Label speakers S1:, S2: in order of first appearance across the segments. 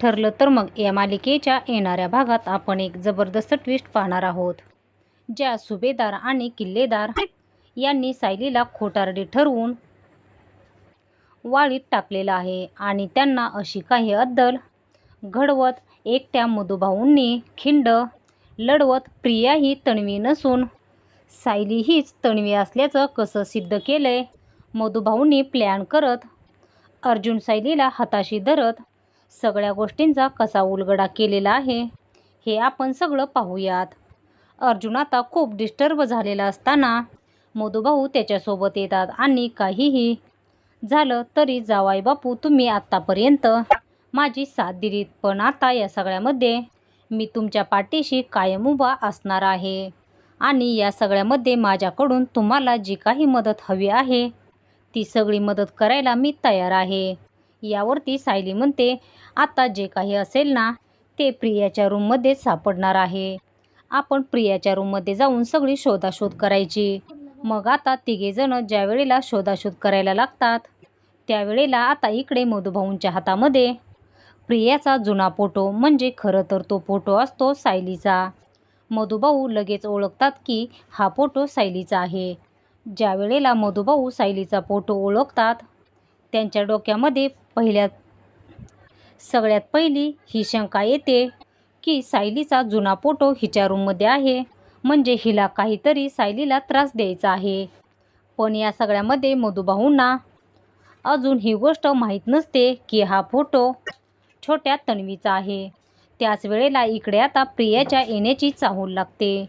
S1: ठरलं तर मग या मालिकेच्या येणाऱ्या भागात आपण एक जबरदस्त ट्विस्ट पाहणार आहोत. ज्या सुभेदार आणि किल्लेदार यांनी सायलीला खोटारडी ठरवून वाळीत टाकलेलं आहे आणि त्यांना अशी काही अद्दल घडवत एकट्या मधुभाऊंनी खिंड लढवत प्रिया ही तणवी नसून सायली हीच तणवी असल्याचं कसं सिद्ध केलंय? मधुभाऊंनी प्लॅन करत अर्जुन सायलीला हाताशी धरत सगळ्या गोष्टींचा कसा उलगडा केलेला आहे हे आपण सगळं पाहूयात. अर्जुन आता खूप डिस्टर्ब झालेला असताना मधुभाऊ त्याच्यासोबत येतात आणि काहीही झालं तरी जावाई बापू तुम्ही आत्तापर्यंत माझी साथ दिलीत पण आता या सगळ्यामध्ये मी तुमच्या पाठीशी कायम उभा असणार आहे आणि या सगळ्यामध्ये माझ्याकडून तुम्हाला जी काही मदत हवी आहे ती सगळी मदत करायला मी तयार आहे. यावरती सायली म्हणते आता जे काही असेल ना ते प्रियाच्या रूममध्ये सापडणार आहे. आपण प्रियाच्या रूममध्ये जाऊन सगळी शोधाशोध करायची. मग आता तिघेजण ज्या वेळेला शोधाशोध करायला लागतात त्यावेळेला आता इकडे मधुभाऊंच्या हातामध्ये. प्रियाचा जुना फोटो म्हणजे खरं तर तो फोटो असतो सायलीचा. मधुभाऊ लगेच ओळखतात की हा फोटो सायलीचा आहे. ज्या वेळेला मधुभाऊ सायलीचा फोटो ओळखतात त्यांच्या डोक्यामध्ये पहिल्या सगळ्यात पहिली ही शंका येते की सायलीचा जुना फोटो हिच्या रूममध्ये आहे. म्हणजे हिला काहीतरी सायलीला त्रास द्यायचा आहे. पण या सगळ्यामध्ये मधुबाहूंना अजून ही गोष्ट माहीत नसते की हा फोटो छोट्या तन्वीचा आहे. त्याच वेळेला इकडे आता प्रियाच्या येण्याची चाहूल लागते.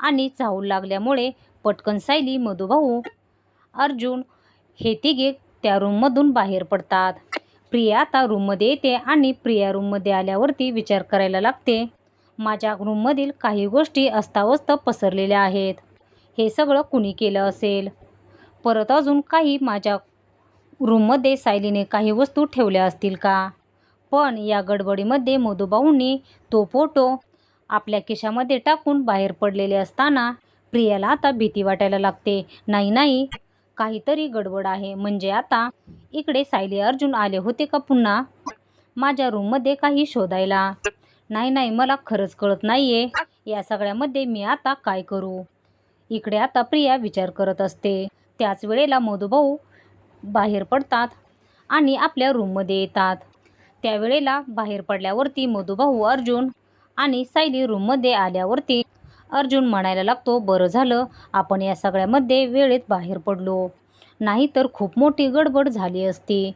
S1: आणि चाहूल लागल्यामुळे पटकन सायली मधुभाऊ अर्जुन हे तिघे त्या रूममधून बाहेर पडतात. प्रिया आता रूममध्ये येते आणि प्रिया रूममध्ये आल्यावरती विचार करायला लागते. माझ्या रूममधील काही गोष्टी अस्ताव्यस्त पसरलेल्या आहेत. हे सगळं कुणी केलं असेल? परत अजून काही माझ्या रूममध्ये सायलीने काही वस्तू ठेवल्या असतील का? पण या गडबडीमध्ये मधुभाऊंनी तो फोटो आपल्या खिशामध्ये टाकून बाहेर पडलेले असताना प्रियाला आता भीती वाटायला लागते. नाही नाही काहीतरी गडबड आहे. म्हणजे आता इकडे सायली अर्जुन आले होते का पुन्हा? माझ्या रूममध्ये काही शोधायला. नाही नाही मला खरंच कळत नाही आहे या सगळ्यामध्ये मी आता काय करू? इकडे आता प्रिया विचार करत असते. त्याच वेळेला मधुभाऊ बाहेर पडतात आणि आपल्या रूममध्ये येतात. त्यावेळेला बाहेर पडल्यावरती मधुभाऊ अर्जुन आणि सायली रूममध्ये आल्यावरती अर्जुन म्हणायला लागतो बरं झालं आपण या सगळ्यामध्ये वेळेत बाहेर पडलो. नाहीतर खूप मोठी गडबड झाली असती.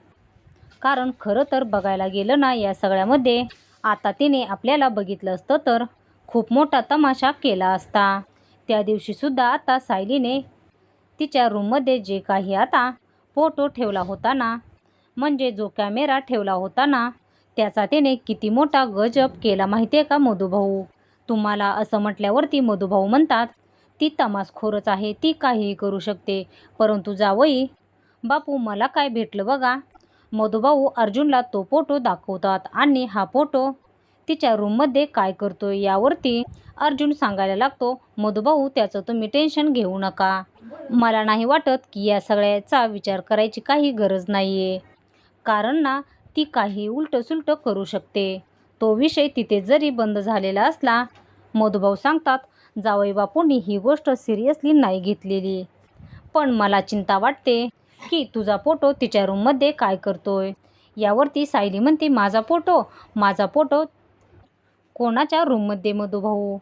S1: कारण खरं तर बघायला गेलं ना या सगळ्यामध्ये आता तिने आपल्याला बघितलं असतं तर खूप मोठा तमाशा केला असता. त्या दिवशीसुद्धा आता सायलीने तिच्या रूममध्ये जे काही आता फोटो ठेवला होता ना म्हणजे जो कॅमेरा ठेवला होता ना त्याचा तिने किती मोठा गजब केला माहिती आहे का मधुभाऊ? तुम्हाला असं म्हटल्यावरती मधुभाऊ म्हणतात ती तमासखोरच आहे ती काहीही करू शकते. परंतु जावई बापू मला काय भेटलं बघा. मधुभाऊ अर्जुनला तो फोटो दाखवतात आणि हा फोटो तिच्या रूममध्ये काय करतो यावरती अर्जुन सांगायला लागतो मधुभाऊ त्याचं तुम्ही टेन्शन घेऊ नका. मला नाही वाटत की या सगळ्याचा विचार करायची काही गरज नाही आहे कारण ना ती काही उलटंसुलटं करू शकते. तो विषय तिथे जरी बंद झालेला असला मधुभाऊ सांगतात जावई बापूंनी ही गोष्ट सिरियसली नाही घेतलेली. पण मला चिंता वाटते की तुझा फोटो तिच्या रूममध्ये काय करतोय? यावरती सायली म्हणते माझा फोटो? माझा फोटो कोणाच्या रूममध्ये मधुभाऊ?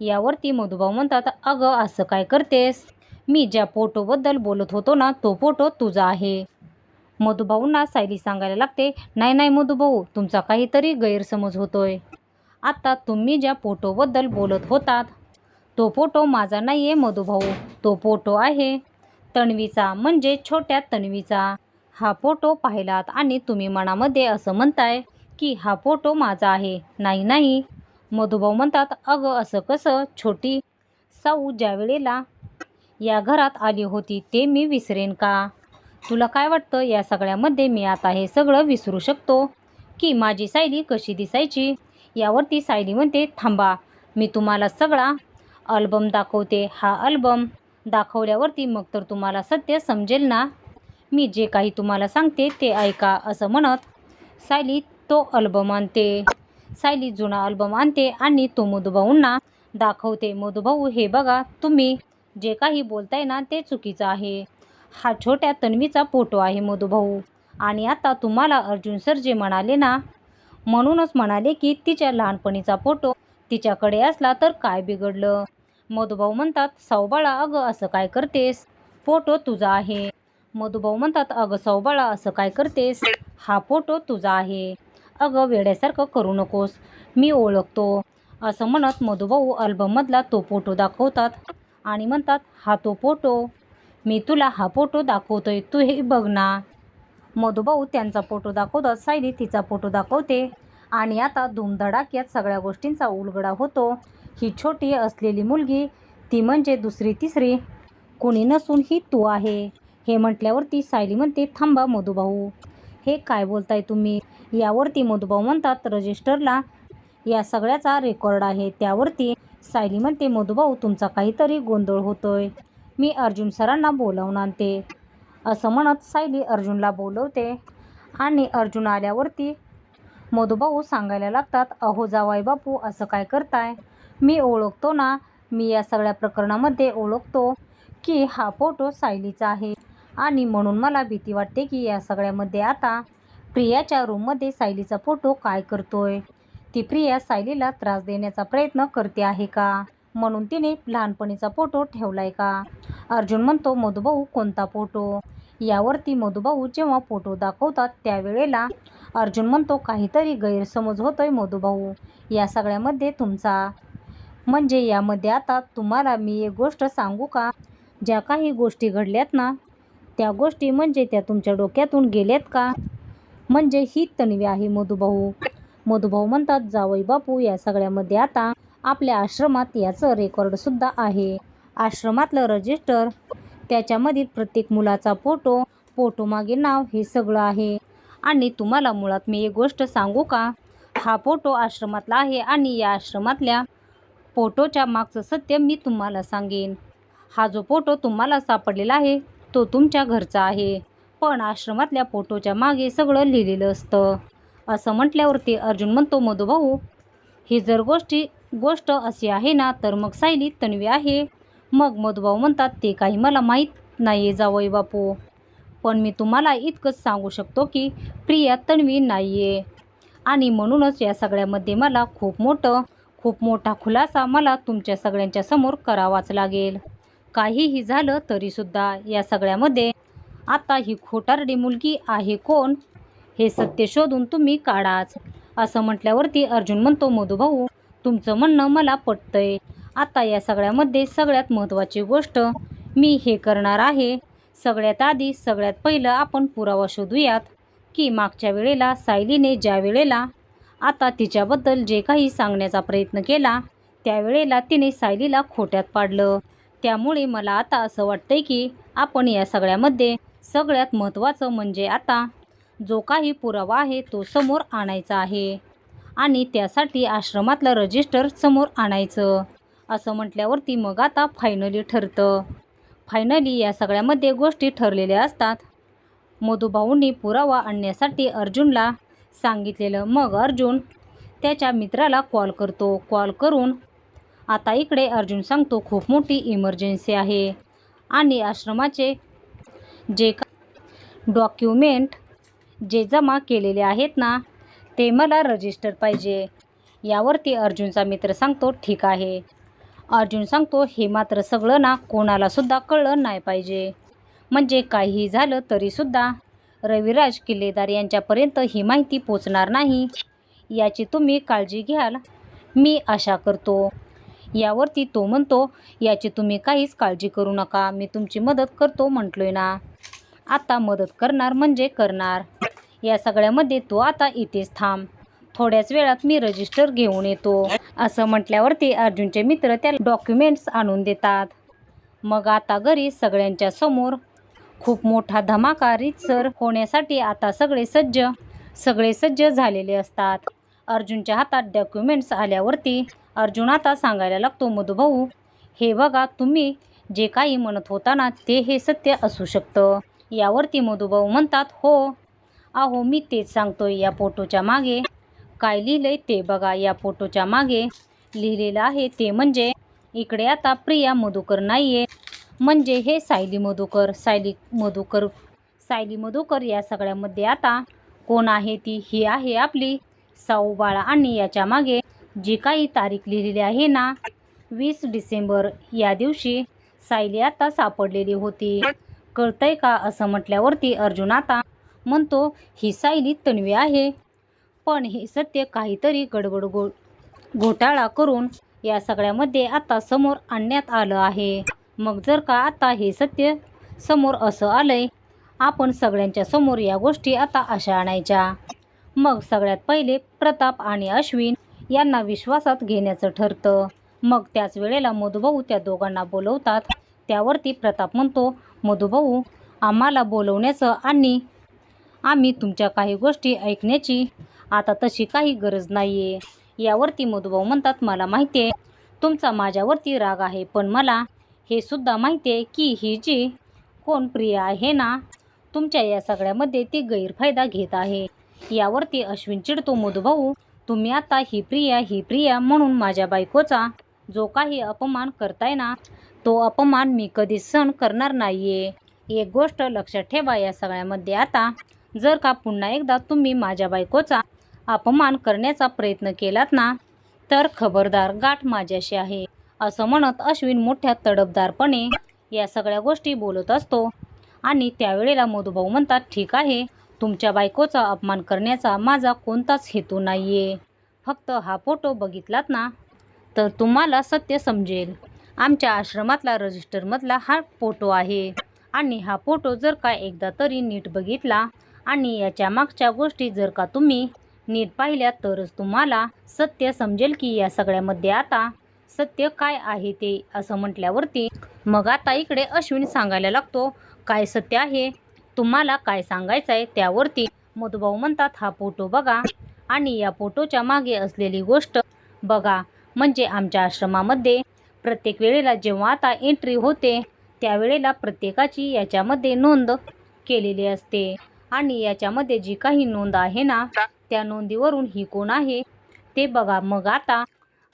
S1: यावरती मधुभाऊ म्हणतात अगं असं काय करतेस? मी ज्या फोटोबद्दल बोलत होतो ना तो फोटो तुझा आहे. मधुभाऊंना सायली सांगायला लागते नाही नाही मधुभाऊ तुमचा काहीतरी गैरसमज होतोय. आता तुम्ही ज्या फोटोबद्दल बोलत होतात तो फोटो माझा नाही आहे मधुभाऊ तो फोटो आहे तन्वीचा म्हणजे छोट्या तन्वीचा. हा फोटो पाहिलात आणि तुम्ही मनामध्ये असं म्हणताय की हा फोटो माझा आहे. नाही नाही. मधुभाऊ म्हणतात अगं असं कसं? छोटी साऊ ज्या वेळेला या घरात आली होती ते मी विसरेन का? तुला काय वाटतं? या सगळ्यामध्ये मी आता हे सगळं विसरू शकतो. की माझी सायली कशी दिसायची? यावरती सायली म्हणते थांबा मी तुम्हाला सगळा अल्बम दाखवते. हा अल्बम दाखवल्यावरती मग तर तुम्हाला सत्य समजेल ना? मी जे काही तुम्हाला सांगते ते ऐका असं म्हणत सायली तो अल्बम आणते. सायली जुना अल्बम आणते आणि तो मधुभाऊंना दाखवते. मधुभाऊ हे बघा तुम्ही जे काही बोलताय ना ते चुकीचं आहे. हा छोट्या तन्वीचा फोटो आहे मधुभाऊ. आणि आता तुम्हाला अर्जुन सर जे म्हणाले ना म्हणूनच म्हणाले की तिच्या लहानपणीचा फोटो तिच्याकडे असला तर काय बिघडलं? मधुभाऊ म्हणतात सावबाळा अगं असं काय करतेस? फोटो तुझा आहे. मधुभाऊ म्हणतात अगं सावबाळा असं काय करतेस? हा फोटो तुझा आहे. अगं वेड्यासारखं करू नकोस. मी ओळखतो. असं म्हणत मधुभाऊ अल्बममधला तो फोटो दाखवतात आणि म्हणतात हा तो फोटो मी तुला हा फोटो दाखवतोय तू हे बघ ना. मधुभाऊ त्यांचा फोटो दाखवतात सायली तिचा फोटो दाखवते. आणि आता धुमधडाक्यात सगळ्या गोष्टींचा उलगडा होतो. ही छोटी असलेली मुलगी ती म्हणजे दुसरी तिसरी. कुणी नसून ही तू आहे. हे म्हटल्यावरती सायली म्हणते थांबा मधुभाऊ. हे काय बोलताय तुम्ही? यावरती मधुभाऊ म्हणतात रजिस्टरला या सगळ्याचा रेकॉर्ड आहे. त्यावरती सायली म्हणते मधुभाऊ तुमचा काहीतरी गोंधळ होतोय. मी अर्जुन सरांना बोलावून आणते असं म्हणत सायली अर्जुनला बोलवते. आणि अर्जुन आल्यावरती मधुभाऊ सांगायला लागतात अहो जावाई बापू असं काय करताय? मी ओळखतो ना. मी या सगळ्या प्रकरणामध्ये ओळखतो की हा फोटो सायलीचा आहे. आणि म्हणून मला भीती वाटते की या सगळ्यामध्ये आता प्रियाच्या रूममध्ये सायलीचा फोटो काय करतोय? ती प्रिया सायलीला त्रास देण्याचा प्रयत्न करते आहे का? म्हणून तिने लहानपणीचा फोटो ठेवलाय का? अर्जुन म्हणतो मधुभाऊ कोणता फोटो? यावरती मधुभाऊ जेव्हा फोटो दाखवतात त्यावेळेला अर्जुन म्हणतो काहीतरी गैरसमज होतोय मधुभाऊ या सगळ्यामध्ये तुमचा. म्हणजे यामध्ये आता तुम्हाला मी एक गोष्ट सांगू का? ज्या काही गोष्टी घडल्यात ना त्या गोष्टी म्हणजे त्या तुमच्या डोक्यातून गेल्यात का? म्हणजे ही तणवी आहे मधुभाऊ. मधुभाऊ म्हणतात जावई बापू या सगळ्यामध्ये आता आपल्या आश्रमात याचं रेकॉर्डसुद्धा आहे. आश्रमातलं रजिस्टर त्याच्यामधील प्रत्येक मुलाचा फोटो फोटोमागे नाव हे सगळं आहे. आणि तुम्हाला मुळात मी एक गोष्ट सांगू का? हा फोटो आश्रमातला आहे आणि या आश्रमातल्या फोटोच्या मागचं सत्य मी तुम्हाला सांगेन. हा जो फोटो तुम्हाला सापडलेला आहे तो तुमच्या घरचा आहे. पण आश्रमातल्या फोटोच्या मागे सगळं लिहिलेलं असतं. असं म्हटल्यावरती अर्जुन म्हणतो मधुभाऊ ही जर गोष्टी गोष्ट अशी आहे ना तर मग सायली तन्वी आहे. मग मधुभाऊ म्हणतात ते काही मला माहीत नाही आहे जावई बापू. पण मी तुम्हाला इतकंच सांगू शकतो की प्रिया तन्वी नाही आहे आणि म्हणूनच या सगळ्यामध्ये मला खूप मोठं खूप मोठा खुलासा मला तुमच्या सगळ्यांच्या समोर करावाच लागेल. काहीही झालं तरीसुद्धा या सगळ्यामध्ये आता ही खोटारडी मुलगी आहे कोण? हे सत्य शोधून तुम्ही काढाच. असं म्हटल्यावरती अर्जुन म्हणतो मधुभाऊ तुमचं म्हणणं मला पटतंय. आता या सगळ्यामध्ये सगळ्यात महत्त्वाची गोष्ट मी हे करणार आहे. सगळ्यात आधी सगळ्यात पहिलं आपण पुरावा शोधूयात की मागच्या वेळेला सायलीने ज्या वेळेला आता तिच्याबद्दल जे काही सांगण्याचा प्रयत्न केला त्यावेळेला तिने सायलीला खोट्यात पाडलं. त्यामुळे मला आता असं वाटतंय की आपण या सगळ्यामध्ये सगळ्यात महत्त्वाचं म्हणजे आता जो काही पुरावा आहे तो समोर आणायचा आहे. आणि त्यासाठी आश्रमातलं रजिस्टर समोर आणायचं. असं म्हटल्यावरती मग आता फायनली ठरतं. फायनली या सगळ्यामध्ये गोष्टी ठरलेल्या असतात. मधुभाऊंनी पुरावा आणण्यासाठी अर्जुनला सांगितलेलं मग अर्जुन त्याच्या मित्राला कॉल करतो. कॉल करून आता इकडे अर्जुन सांगतो खूप मोठी इमर्जन्सी आहे आणि आश्रमाचे जे का डॉक्युमेंट जे जमा केलेले आहेत ना ते मला रजिस्टर पाहिजे. यावरती अर्जुनचा मित्र सांगतो ठीक आहे. अर्जुन सांगतो हे मात्र सगळं ना कोणालासुद्धा कळलं नाही पाहिजे. म्हणजे काहीही झालं तरीसुद्धा रविराज किल्लेदार यांच्यापर्यंत ही माहिती पोचणार नाही. याची तुम्ही काळजी घ्याल. मी आशा करतो. यावरती तो म्हणतो याची तुम्ही काहीच काळजी करू नका. मी तुमची मदत करतो म्हटलोय ना. आता मदत करणार म्हणजे करणार. या सगळ्यामध्ये तो आता इथेच थांब. थोड्याच वेळात मी रजिस्टर घेऊन येतो. असं म्हटल्यावरती अर्जुनचे मित्र त्या डॉक्युमेंट्स आणून देतात. मग आता घरी सगळ्यांच्या समोर खूप मोठा धमाका रीतसर होण्यासाठी आता सगळे सज्ज सगळे सज्ज झालेले असतात. अर्जुनच्या हातात डॉक्युमेंट्स आल्यावरती अर्जुन आता सांगायला लागतो मधुभाऊ हे बघा तुम्ही जे काही म्हणत होता ना ते हे सत्य असू शकतं. यावरती मधुभाऊ म्हणतात हो अहो मी तेच सांगतोय या फोटोच्या मागे. काय लिहिलंय ते बघा या फोटोच्या मागे. लिहिलेलं आहे ते म्हणजे इकडे आता प्रिया मधुकर नाही आहे म्हणजे हे सायली मधुकर सायली मधुकर सायली मधुकर या सगळ्यामध्ये आता कोण आहे ती? ही आहे आपली साऊ बाळा आणि याच्या मागे जी काही तारीख लिहिलेली आहे ना वीस डिसेंबर या दिवशी सायली आता सापडलेली होती. कळतंय का असं म्हटल्यावरती अर्जुन आता म्हणतो ही सायली तन्वी आहे. पण हे सत्य काहीतरी गडबड गो घोटाळा करून या सगळ्यामध्ये आता समोर आणण्यात आलं आहे. मग जर का आता हे सत्य समोर असं आलंय आपण सगळ्यांच्या समोर या गोष्टी आता अशा आणायच्या. मग सगळ्यात पहिले प्रताप आणि अश्विन यांना विश्वासात घेण्याचं ठरतं. मग त्याच वेळेला मधुभाऊ त्या दोघांना बोलवतात. त्यावरती प्रताप म्हणतो मधुभाऊ आम्हाला बोलवण्याचं आणि आम्ही तुमच्या काही गोष्टी ऐकण्याची आता तशी काही गरज नाही आहे यावरती मधुभाऊ म्हणतात मला माहिती आहे तुमचा माझ्यावरती राग आहे पण मला हे सुद्धा माहिती आहे की ही जी कोण प्रिया आहे ना तुमच्या या सगळ्यामध्ये ती गैरफायदा घेत आहे. यावरती अश्विन चिडतो मधुभाऊ तुम्ही आता ही प्रिया ही प्रिया म्हणून माझ्या बायकोचा जो काही अपमान करताय ना तो अपमान मी कधीच सहन करणार नाहीये. एक गोष्ट लक्षात ठेवा या सगळ्यामध्ये आता जर का पुन्हा एकदा तुम्ही माझ्या बायकोचा अपमान करण्याचा प्रयत्न केलात ना तर खबरदार गाठ माझ्याशी आहे असं म्हणत अश्विन मोठ्या तडफदारपणे या सगळ्या गोष्टी बोलत असतो. आणि त्यावेळेला मधुभाऊ म्हणतात ठीक आहे तुमच्या बायकोचा अपमान करण्याचा माझा कोणताच हेतू नाही आहे फक्त हा फोटो बघितलात ना तर तुम्हाला सत्य समजेल. आमच्या आश्रमातला रजिस्टरमधला हा फोटो आहे. आणि हा फोटो जर का एकदा तरी नीट बघितला आणि याच्या मागच्या गोष्टी जर का तुम्ही नीट पाहिल्या तरच तुम्हाला सत्य समजेल की या सगळ्यामध्ये आता सत्य काय आहे ते असं म्हटल्यावरती मग आता इकडे अश्विन सांगायला लागतो काय सत्य आहे? तुम्हाला काय सांगायचं आहे? त्यावरती मधुभाऊ म्हणतात हा फोटो बघा. आणि या फोटोच्या मागे असलेली गोष्ट बघा म्हणजे आमच्या आश्रमामध्ये प्रत्येक वेळेला जेव्हा आता एंट्री होते त्यावेळेला प्रत्येकाची याच्यामध्ये नोंद केलेली असते. आणि याच्यामध्ये जी काही नोंद आहे ना त्या नोंदीवरून ही कोण आहे ते बघा. मग आता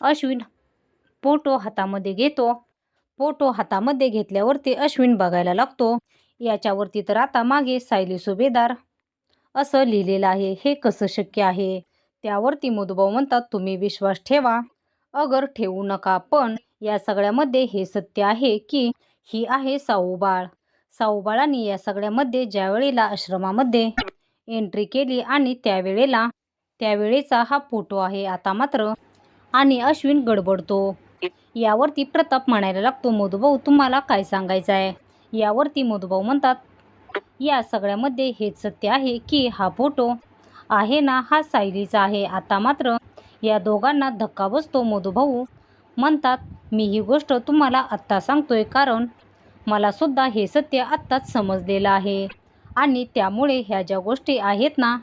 S1: अश्विन फोटो हातामध्ये घेतो. फोटो हातामध्ये घेतल्यावरती अश्विन बघायला लागतो. याच्यावरती तर आता मागे सायली सुभेदार असं लिहिलेलं आहे. हे कसं शक्य आहे? त्यावरती मधुभाऊ म्हणतात तुम्ही विश्वास ठेवा. अगर ठेवू नका पण या सगळ्यामध्ये हे सत्य आहे की ही आहे साऊबाळ. साऊबाळांनी या सगळ्यामध्ये ज्यावेळेला आश्रमामध्ये एंट्री केली आणि त्यावेळेला त्यावेळेचा हा फोटो आहे. आता मात्र आणि अश्विन गडबडतो. यावरती प्रताप म्हणायला लागतो मधुभाऊ तुम्हाला काय सांगायचं आहे यावरती मधुभाऊ म्हणतात या सगळ्यामध्ये हेच सत्य आहे की हा फोटो आहे ना हा सायलीचा आहे. आता मात्र या दोघांना धक्का बसतो मधुभाऊ म्हणतात मी ही गोष्ट तुम्हाला आत्ता सांगतोय कारण मला सुद्धा हे सत्य आत्ताच समजलेलं आहे. आणि त्यामुळे ह्या ज्या गोष्टी आहेत ना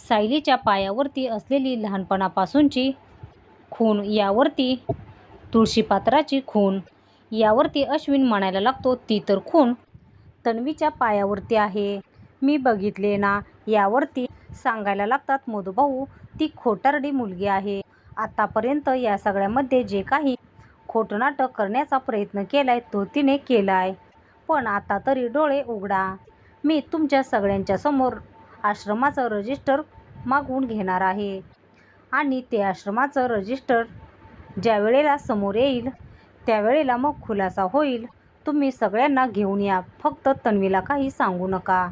S1: सायलीच्या पायावरती असलेली लहानपणापासूनची खून यावरती तुळशीपात्राची खून यावरती अश्विन म्हणायला लागतो ती तर खून तन्वीच्या पायावरती आहे. मी बघितले ना यावरती सांगायला लागतात मधुभाऊ ती खोटारडी मुलगी आहे. आतापर्यंत या सगळ्यामध्ये जे काही खोटनाटक करण्याचा प्रयत्न केलाय तो तिने केलाय. पण आता तरी डोळे उघडा. मी तुमच्या सगळ्यांच्या समोर आश्रमाचं रजिस्टर मागवून घेणार आहे. आणि ते आश्रमाचं रजिस्टर ज्या वेळेला समोर येईल त्यावेळेला मग खुलासा होईल. तुम्ही सगळ्यांना घेऊन या. फक्त तन्वीला काही सांगू नका.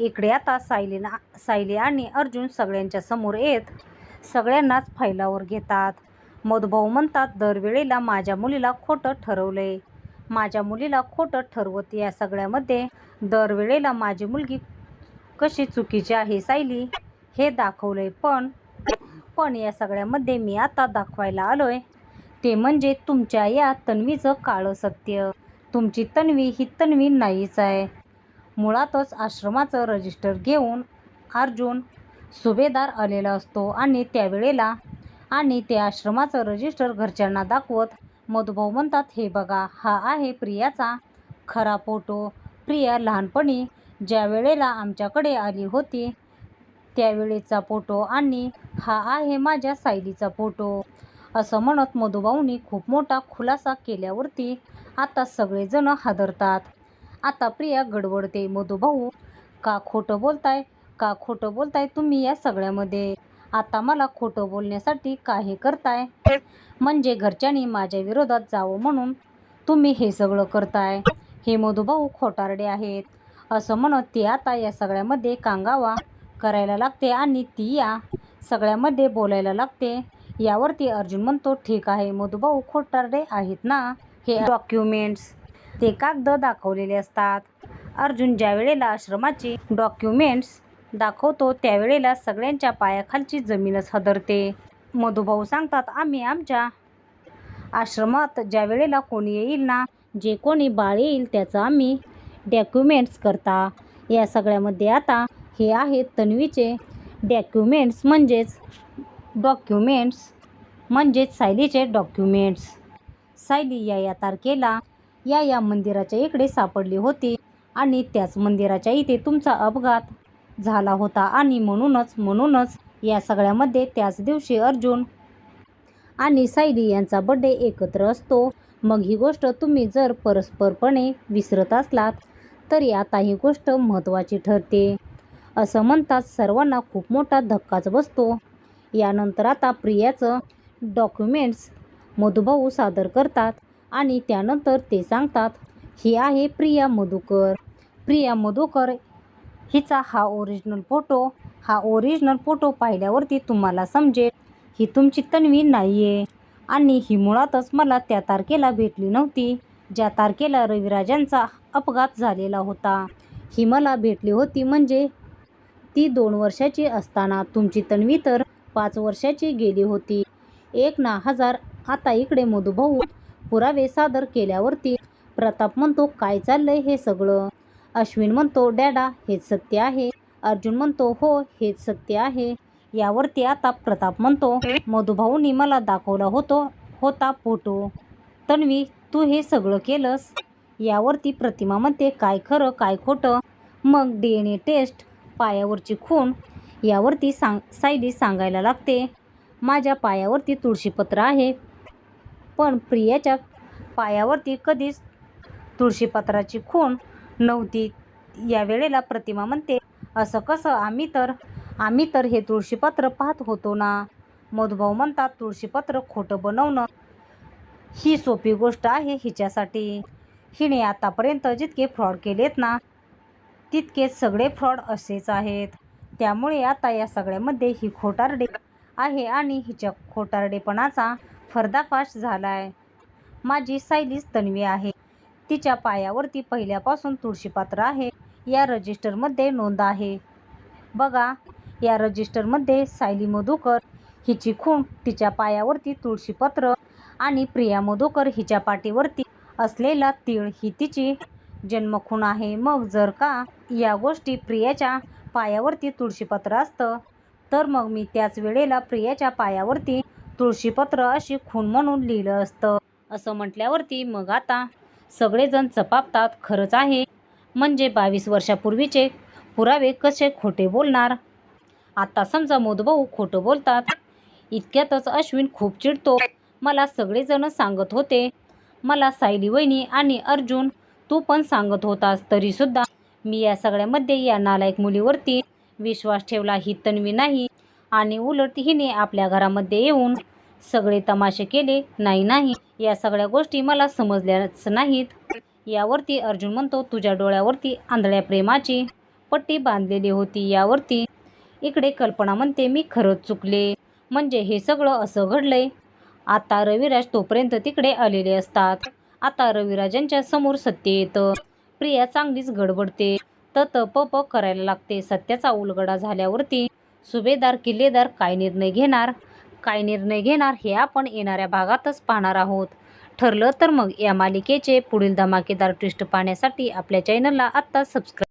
S1: इकडे आता सायलीना सायली आणि अर्जुन सगळ्यांच्या समोर येत सगळ्यांनाच फायलावर घेतात. मधुभाऊ म्हणतात दरवेळेला माझ्या मुलीला खोटं ठरवलंय. माझ्या मुलीला खोटं ठरवत या सगळ्यामध्ये. दरवेळेला माझी मुलगी कशी चुकीची आहे सायली हे दाखवलंय पण पण या सगळ्यामध्ये मी आता दाखवायला आलोय. ते म्हणजे तुमच्या या तन्वीचं काळं सत्य. तुमची तन्वी ही तन्वी नाहीच आहे. मुळातच आश्रमाचं रजिस्टर घेऊन अर्जुन सुभेदार आलेला असतो आणि त्यावेळेला आणि ते आश्रमाचं रजिस्टर घरच्यांना दाखवत मधुभाऊ म्हणतात हे बघा हा आहे प्रियाचा खरा फोटो. प्रिया लहानपणी ज्या वेळेला आमच्याकडे आली होती त्यावेळेचा फोटो आणि हा आहे माझ्या सायलीचा फोटो. असं म्हणत मधुभाऊनी खूप मोठा खुलासा केल्यावरती आता सगळेजण हादरतात. आता प्रिया गडबडते. मधुभाऊ का खोटं बोलताय? का खोटं बोलताय तुम्ही या सगळ्यामध्ये? आता मला खोटं बोलण्यासाठी काय करताय? म्हणजे घरच्यांनी माझ्या विरोधात जावं म्हणून तुम्ही हे सगळं करताय. हे मधुभाऊ खोटारडे आहेत. असं म्हणत ती आता या सगळ्यामध्ये कांगावा करायला लागते आणि ती या सगळ्यामध्ये बोलायला लागते. यावरती अर्जुन म्हणतो ठीक आहे मधुभाऊ खोटारडे आहेत ना हे डॉक्युमेंट्स ते कागद दाखवलेले असतात. अर्जुन ज्या वेळेला आश्रमाची डॉक्युमेंट्स दाखवतो त्यावेळेला सगळ्यांच्या पायाखालची जमीनच हदरते. मधुभाऊ सांगतात आम्ही आमच्या आश्रमात ज्या वेळेला कोणी येईल ना जे कोणी बाळ येईल त्याचं आम्ही डॉक्युमेंट्स करता. या सगळ्यामध्ये आता हे आहेत तन्वीचे डॉक्युमेंट्स म्हणजेच डॉक्युमेंट्स म्हणजेच सायलीचे डॉक्युमेंट्स सायली या या तारखेला या या मंदिराच्या इकडे सापडली होती आणि त्याच मंदिराच्या इथे तुमचा अपघात झाला होता. आणि म्हणूनच म्हणूनच या सगळ्यामध्ये त्याच दिवशी अर्जुन आणि सायली यांचा बड्डे एकत्र असतो. मग ही गोष्ट तुम्ही जर परस्परपणे विसरत असलात तरी आता ही गोष्ट महत्त्वाची ठरते. असं म्हणतात सर्वांना खूप मोठा धक्काच बसतो. यानंतर आता प्रियाचं डॉक्युमेंट्स मधुभाऊ सादर करतात आणि त्यानंतर ते सांगतात ही आहे प्रिया मधुकर. प्रिया मधुकर हिचा हा ओरिजिनल फोटो हा ओरिजिनल फोटो पाहिल्यावरती तुम्हाला समजेल ही तुमची तन्वी नाही आहे आणि ही मुळातच मला त्या तारखेला भेटली नव्हती ज्या तारखेला रविराजांचा अपघात झालेला होता. ही मला भेटली होती म्हणजे ती दोन वर्षाची असताना तुमची तन्वी तर पाच वर्षाची गेली होती. एक ना हजार आता इकडे मधुभाऊ पुरावे सादर केल्यावरती प्रताप म्हणतो काय चाललंय हे सगळं? अश्विन म्हणतो डॅडा हेच सत्य आहे. अर्जुन म्हणतो हो हेच सत्य आहे. यावरती आता प्रताप म्हणतो मधुभाऊनी मला दाखवला होतो होता फोटो. तन्वी तू हे सगळं केलंस? यावरती प्रतिमा म्हणते काय खरं काय खोटं? मग डी एन ए टेस्ट पायावरची खून यावरती सांग सायली सांगायला लागते माझ्या पायावरती तुळशीपत्र आहे. पण प्रियाच्या पायावरती कधीच तुळशीपत्राची खूण नव्हती. या वेळेला प्रतिमा म्हणते असं कसं? आम्ही तर आम्ही तर हे तुळशीपत्र पाहत होतो ना. मधुभाऊ म्हणतात तुळशीपत्र खोटं बनवणं ही सोपी गोष्ट आहे हिच्यासाठी. हिने आतापर्यंत जितके फ्रॉड केलेत ना तितकेच सगळे फ्रॉड असेच आहेत. त्यामुळे आता या सगळ्यामध्ये ही खोटारडे आहे आणि हिच्या खोटारडेपणाचा फर्दाफाश झाला आहे माझी सायलीच तन्वी आहे. तिच्या पायावरती पहिल्यापासून तुळशीपात्र आहे. या रजिस्टरमध्ये नोंद आहे. बघा या रजिस्टरमध्ये सायली मधुकर हिची खूण तिच्या पायावरती तुळशीपत्र आणि प्रिया मधुकर हिच्या पाठीवरती असलेला तीळ ही तिची जन्मखूण आहे. मग जर का या गोष्टी प्रियाच्या पायावरती तुळशीपत्र असतं तर मग मी त्याच वेळेला प्रियाच्या पायावरती तुळशीपत्र अशी खूण म्हणून लिहिलं असतं. असं म्हटल्यावरती मग आता सगळेजण चपापतात खरंच आहे. म्हणजे बावीस वर्षापूर्वीचे पुरावे कसे खोटे बोलणार? आता समजा मोदभाऊ खोटं बोलतात. इतक्यातच अश्विन खूप चिडतो. मला सगळेजण सांगत होते. मला सायली वहिनी आणि अर्जुन तू पण सांगत होतास तरीसुद्धा मी या सगळ्यामध्ये या नालायक मुलीवरती विश्वास ठेवला ही तन्वी नाही. आणि उलट हिने आपल्या घरामध्ये येऊन सगळे तमाशे केले नाही नाही या सगळ्या गोष्टी मला समजल्याच नाहीत. यावरती अर्जुन म्हणतो तुझ्या डोळ्यावरती आंधळ्या प्रेमाची पट्टी बांधलेली होती यावरती. इकडे कल्पना म्हणते मी खरंच चुकले. म्हणजे हे सगळं असं घडलंय. आता रविराज तोपर्यंत तिकडे आलेले असतात. आता रविराजांच्या समोर सत्य येतं. प्रिया चांगलीच गडबडते. तत पप करायला लागते. सत्याचा उलगडा झाल्यावरती सुभेदार किल्लेदार काय निर्णय घेणार? काय निर्णय घेणार हे आपण येणाऱ्या भागातच पाहणार आहोत. ठरलं तर मग या मालिकेचे पुढील धमाकेदार ट्विस्ट पाहण्यासाठी आपल्या चॅनलला आत्ता सबस्क्राईब